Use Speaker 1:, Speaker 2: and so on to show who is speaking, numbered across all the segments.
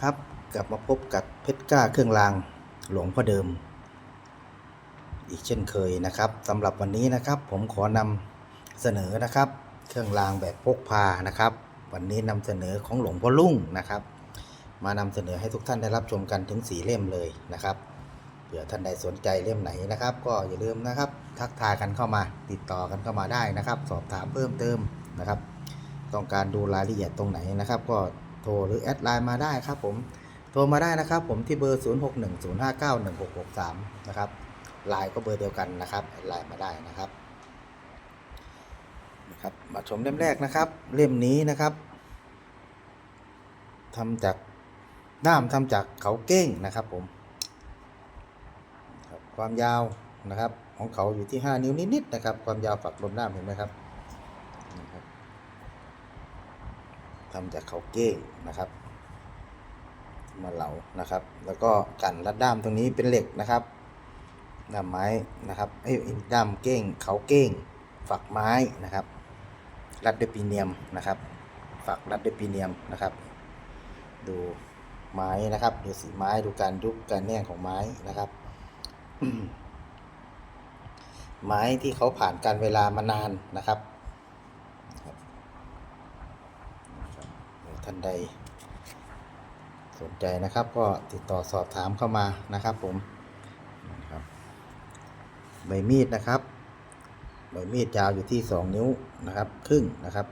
Speaker 1: ครับกลับมาพบกับเพชรกล้าเครื่องรางหลวงพ่อเดิม อีกเช่นเคยนะครับสำหรับวันนี้นะครับผมขอนำเสนอนะครับ เครื่องรางแบบพกพานะครับ วันนี้นำเสนอของหลวงพ่อลุ่งนะครับ มานำเสนอให้ทุกท่านได้รับชมกันถึงสีเล่มเลยนะครับเผื่อท่านใดสนใจเล่มไหนนะครับ ก็อย่าลืมนะครับ ทักทายกันเข้ามาติดต่อกันเข้ามาได้นะครับ สอบถามเพิ่มเติมนะครับ ต้องการดูรายละเอียดตรงไหนนะครับ ก็ ทรหรือแอดไลน์มาได้ครับผมโทรมาได้นะครับผมที่เบอร์ 0610591663 นะครับไลน์ก็เบอร์เดียวกันนะครับแอดไลน์มาได้นะครับนะครับมาชมเล่มแรกนะครับ เล่มนี้นะครับทำจากด้ามทำจากเขาเก้งนะครับผมความยาวนะครับ ของเขาอยู่ที่ 5 นิ้วนิดๆนะครับ ความยาวฝักลมด้ามเห็นไหมครับนี่ครับ ทำจากเขาเก้งนะครับ มาเหลานะครับ แล้วก็กันรัดด้ามตรงนี้เป็นเหล็กนะครับด้ามไม้นะครับไอ้ด้ามเก้งเขาเก้ง ฝักไม้นะครับ รัดด้วยปีเนียมนะครับ ฝักรัดด้วยปีเนียมนะครับ ดูไม้นะครับ ดูสีไม้ดูการยุบการแน่งของไม้นะครับไม้ที่เขาผ่านการเวลามานานนะครับ ท่านใด สนใจนะครับ ก็ติดต่อสอบถามเข้ามานะครับ ผมนะครับใบมีดนะครับใบมีดยาวอยู่ที่ 2 นิ้วนะครับ ครึ่งนะครับ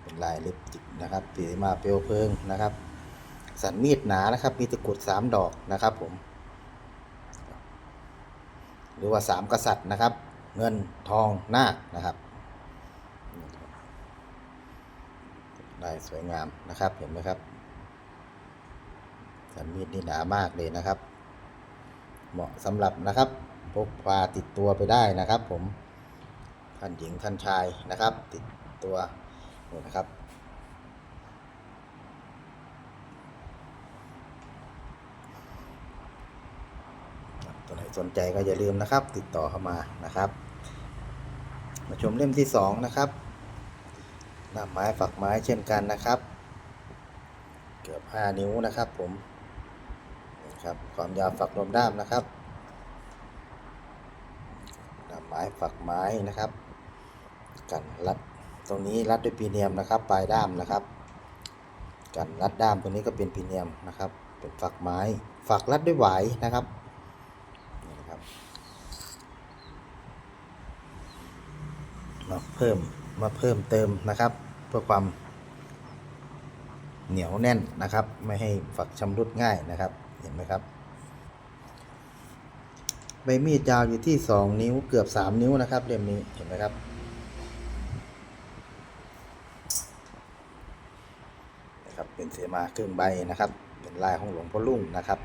Speaker 1: เป็นลายลิปติกนะครับสีมาเปลวเพลิงนะครับ สันมีดหนานะครับ มีตะกุด 3 ดอกนะครับผม หรือว่าสามกษัตริย์นะครับ เงินทองนาคนะครับ ลายสวยงามนะครับเห็นไหมครับสันมีดนี่หนามากเลยนะครับ เหมาะสำหรับนะครับพกพาติดตัวไปได้นะครับ ผมท่านหญิงท่านชายนะครับ ติดตัวนี่นะครับตัวไหนสนใจก็อย่าลืมนะครับ ติดต่อเข้ามานะครับ มาชมเล่มที่สองนะครับ หน้าไม้ฝักไม้เช่นกันนะครับ เกือบ 5 นิ้วนะครับผมนี่ครับความยาวฝักลมด้ามนะครับหน้าไม้ฝักไม้นะครับ กันรัดตรงนี้รัดด้วยปีเนียมนะครับ ปลายด้ามนะครับกันรัดด้ามตรงนี้ก็เป็นปีเนียมนะครับ เป็นฝักไม้ฝักรัดด้วยไหวนะครับนี่นะครับมาเพิ่ม มาเพิ่มเติมนะครับ เพื่อความเหนียวแน่นนะครับ ไม่ให้ฝักชำรุดง่ายนะครับ เห็นไหมครับ ใบมีดยาวอยู่ที่ 2 นิ้วเกือบ 3 นิ้วนะครับเล่มนี้เห็นไหมครับนะครับ เป็นเสมาครึ่งใบนะครับ เป็นลายของหลวงพ่อลุ่งนะครับ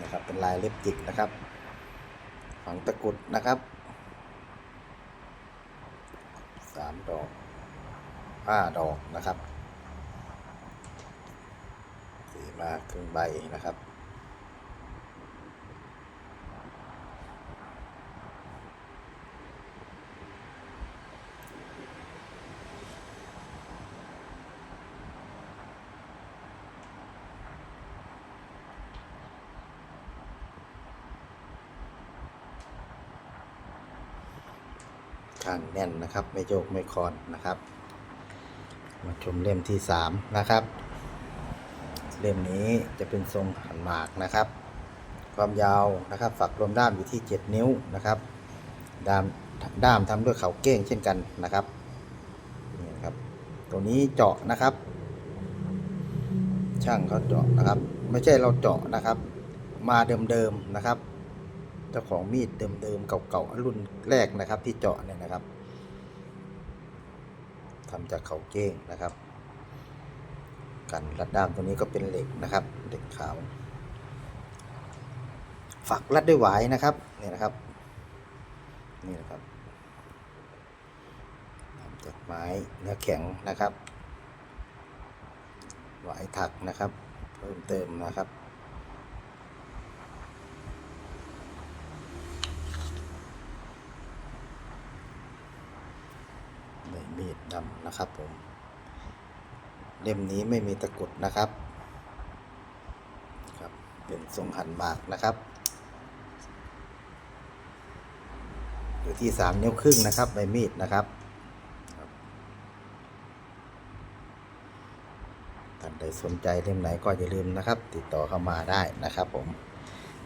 Speaker 1: นะครับ เป็นลายเล็บจิกนะครับ ฝังตะกรุดนะครับ สามดอกห้าดอกนะครับสีมาครึ่งใบนะครับ ข้างแน่นนะครับ ไม่โยกไม่คลอนนะครับ มาชมเล่มที่สามนะครับ เล่มนี้จะเป็นทรงหันหมากนะครับ ความยาวนะครับ ฝักรวมด้ามอยู่ที่ 7 นิ้วนะครับด้ามด้ามทำด้วยเขาเก้งเช่นกันนะครับนี่ครับ ตัวนี้เจาะนะครับ ช่างเขาเจาะนะครับ ไม่ใช่เราเจาะนะครับ มาเดิมๆนะครับ เจ้าของมีดเดิมๆเก่าๆรุ่นแรกนะครับ ที่เจาะเนี่ยนะครับทำจากเขาเก้งนะครับ กันรัดด้ามตัวนี้ก็เป็นเหล็กนะครับเหล็กขาวฝักรัดด้วยหวายนะครับเนี่ยนะครับนี่นะครับทำจากไม้เนื้อแข็งนะครับ หวายถักนะครับ เพิ่มเติมนะครับ น ใบ มีดดำนะครับผมเล่มนี้ไม่มีตะกุดนะครับครับ เป็นทรงหันหมากนะครับอยู่ที่สามนิ้วครึ่งนะครับใบมีดนะครับท่านใดสนใจเล่มไหนก็อย่าลืมนะครับ ติดต่อเข้ามาได้นะครับ ผม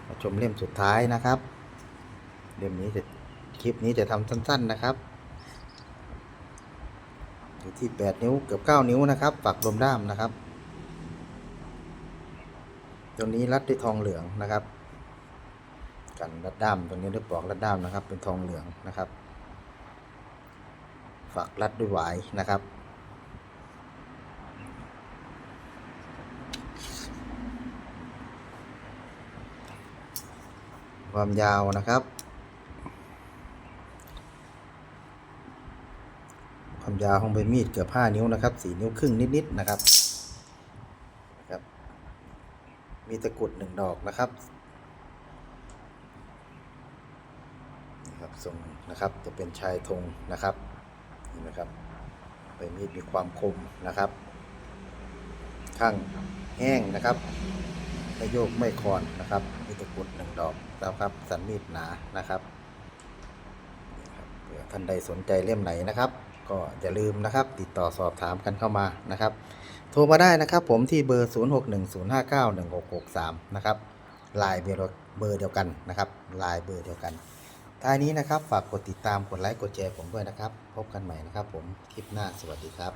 Speaker 1: มาชมเล่มสุดท้ายนะครับ เล่มนี้จะคลิปนี้จะทำสั้น ๆนะครับ อยู่ที่ 8 นิ้วเกือบ 9 นิ้วนะครับฝักลมด้ามนะครับ ตัวนี้รัดด้วยทองเหลืองนะครับ กันรัดด้ามตัวนี้ด้วยปลอกรัดด้ามนะครับ เป็นทองเหลืองนะครับฝักรัดด้วยหวายนะครับความยาวนะครับ ความยาวของใบมีดเกือบ5นิ้วนะครับ4นิ้วครึ่งนิดๆนะครับนะครับ มีตะกรุดหนึ่งดอกนะครับนะครับทรงนะครับจะเป็นชายธงนะครับนี่นะครับใบมีดมีความคมนะครับ ข้างแห้งนะครับไม่โยกไม่คอนนะครับ มีตะกรุดหนึ่งดอกนะครับสันมีดหนานะครับนี่ครับเผื่อท่านใดสนใจเล่มไหนนะครับ ก็อย่าลืมนะครับ ติดต่อสอบถามกันเข้ามานะครับ โทรมาได้นะครับผมที่เบอร์ 0610591663 นะครับไลน์เบอร์เบอร์เดียวกันนะครับไลน์เบอร์เดียวกันท้ายนี้นะครับ ฝากกดติดตามกดไลค์กดแชร์ผมด้วยนะครับ พบกันใหม่นะครับผม คลิปหน้าสวัสดีครับ